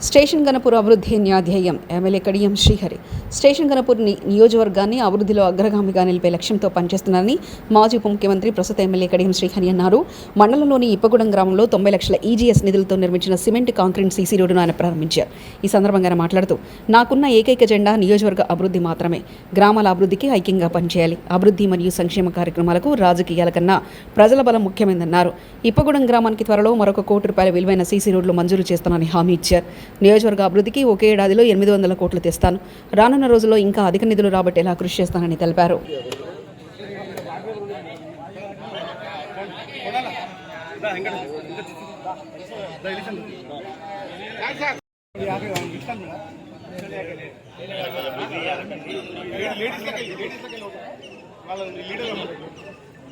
Station Ghanpur అభివృద్ధి న్యాధ్యేయం MLA Kadiyam Srihari. Station Ghanpur ని- నియోజకవర్గాన్ని అభివృద్ధిలో అగ్రగామిగా నిలిపే లక్ష్యంతో పనిచేస్తున్నారని మాజీ ఉప ముఖ్యమంత్రి ప్రస్తుత ఎమ్మెల్యే కడియం శ్రీహరి అన్నారు. మండలంలోని ఇప్పగూడెం గ్రామంలో తొంభై లక్షల ఈజీఎస్ నిధులతో నిర్మించిన సిమెంట్ కాంక్రీట్ సీసీ రోడ్డును ఆయన ప్రారంభించారు. ఈ సందర్భంగా ఆయన మాట్లాడుతూ నాకున్న ఏకైక జెండా నియోజకవర్గ అభివృద్ధి మాత్రమే. గ్రామాల అభివృద్ధికి ఐక్యంగా పనిచేయాలి. అభివృద్ధి మరియు సంక్షేమ కార్యక్రమాలకు రాజకీయాల కన్నా ప్రజల బలం ముఖ్యమైందన్నారు. ఇప్పగూడెం గ్రామానికి త్వరలో మరొక కోటి రూపాయల విలువైన సీసీ రోడ్లు మంజూరు చేస్తానని హామీ ఇచ్చారు. నియోజకవర్గ అభివృద్ధికి ఒకే ఏడాదిలో ఎనిమిది వందల కోట్లు తెస్తాను. రానున్న రోజుల్లో ఇంకా అధిక నిధులు రాబట్టేలా కృషి చేస్తానని తెలిపారు.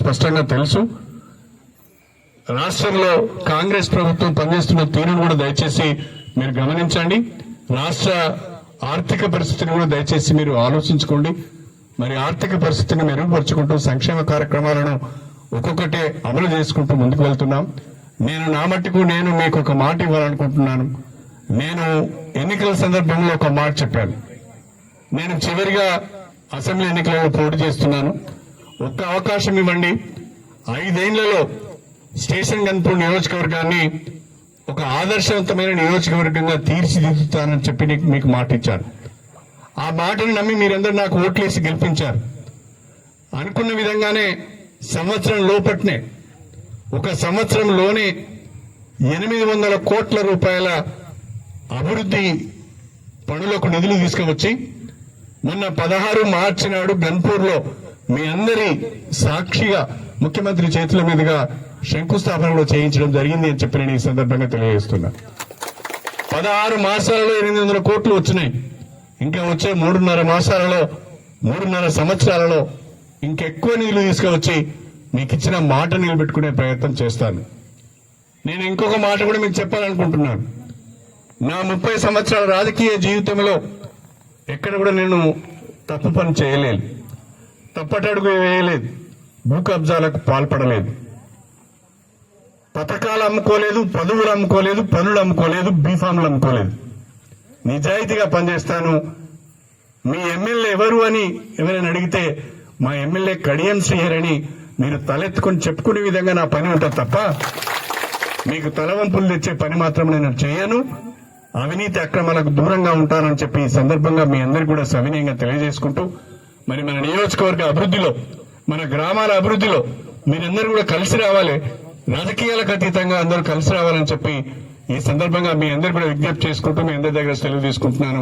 స్పష్టంగా తెలుసు. రాష్ట్రంలో కాంగ్రెస్ ప్రభుత్వం పనిచేస్తున్న తీరును కూడా దయచేసి మీరు గమనించండి. రాష్ట్ర ఆర్థిక పరిస్థితిని కూడా దయచేసి మీరు ఆలోచించుకోండి. మరి ఆర్థిక పరిస్థితిని మెరుగుపరుచుకుంటూ సంక్షేమ కార్యక్రమాలను ఒక్కొక్కటే అమలు చేసుకుంటూ ముందుకు వెళ్తున్నాం. నేను నా మట్టుకు నేను మీకు ఒక మాట ఇవ్వాలనుకుంటున్నాను. నేను ఎన్నికల సందర్భంలో ఒక మాట చెప్పాను. నేను చివరిగా అసెంబ్లీ ఎన్నికలలో పోటీ చేస్తున్నాను. ఒక్క అవకాశం ఇవ్వండి. ఐదేళ్ళలో స్టేషన్ గన్పూర్ నియోజకవర్గాన్ని ఒక ఆదర్శవంతమైన నియోజకవర్గంగా తీర్చిదిద్దుతానని చెప్పి నీకు- మీకు మాట ఇచ్చాను ఆ మాటను నమ్మి మీరందరూ నాకు ఓట్లేసి గెలిపించారు. అనుకున్న విధంగానే సంవత్సరం లోపట్నే ఒక సంవత్సరంలోనే ఎనిమిది వందల కోట్ల రూపాయల అభివృద్ధి పనులకు నిధులు తీసుకువచ్చి మొన్న పదహారు మార్చి నాడు గన్పూర్లో మీ అందరి సాక్షిగా ముఖ్యమంత్రి చేతుల మీదుగా శంకుస్థాపన కూడా చేయించడం జరిగింది అని చెప్పి నేను ఈ సందర్భంగా తెలియజేస్తున్నా. పదహారు మాసాలలో ఎనిమిది వందల కోట్లు వచ్చినాయి. ఇంకా వచ్చే మూడున్నర మాసాలలో మూడున్నర సంవత్సరాలలో ఇంకెక్కువ నిధులు తీసుకువచ్చి మీకు ఇచ్చిన మాట నిలబెట్టుకునే ప్రయత్నం చేస్తాను. నేను ఇంకొక మాట కూడా మీకు చెప్పాలనుకుంటున్నాను. నా ముప్పై సంవత్సరాల రాజకీయ జీవితంలో ఎక్కడ కూడా నేను తప్పు పని చేయలేదు. తప్పటడుగు వేయలేదు. భూ కబ్జాలకు పాల్పడలేదు. పథకాలు అమ్ముకోలేదు పదవులు అమ్ముకోలేదు పనులు అమ్ముకోలేదు బీఫామ్లు అమ్ముకోలేదు. నిజాయితీగా పనిచేస్తాను. మీ ఎమ్మెల్యే ఎవరు అని ఎవరైనా అడిగితే మా ఎమ్మెల్యే కడియం శ్రీహరి అని మీరు తలెత్తుకొని చెప్పుకునే విధంగా నా పని ఉంటుంది తప్ప మీకు తలవంపులు తెచ్చే పని మాత్రం నేను చేయను. అవినీతి అక్రమాలకు దూరంగా ఉంటానని చెప్పి ఈ సందర్భంగా మీ అందరికీ కూడా సవినయంగా తెలియజేసుకుంటూ మరి మన నియోజకవర్గ అభివృద్ధిలో మన గ్రామాల అభివృద్ధిలో మీరందరూ కూడా కలిసి రావాలి. రాజకీయాలకు అతీతంగా అందరూ కలిసి రావాలని చెప్పి ఈ సందర్భంగా మీ అందరు కూడా విజ్ఞప్తి చేసుకుంటూ మీ అందరి దగ్గర సెలవు తీసుకుంటున్నాను.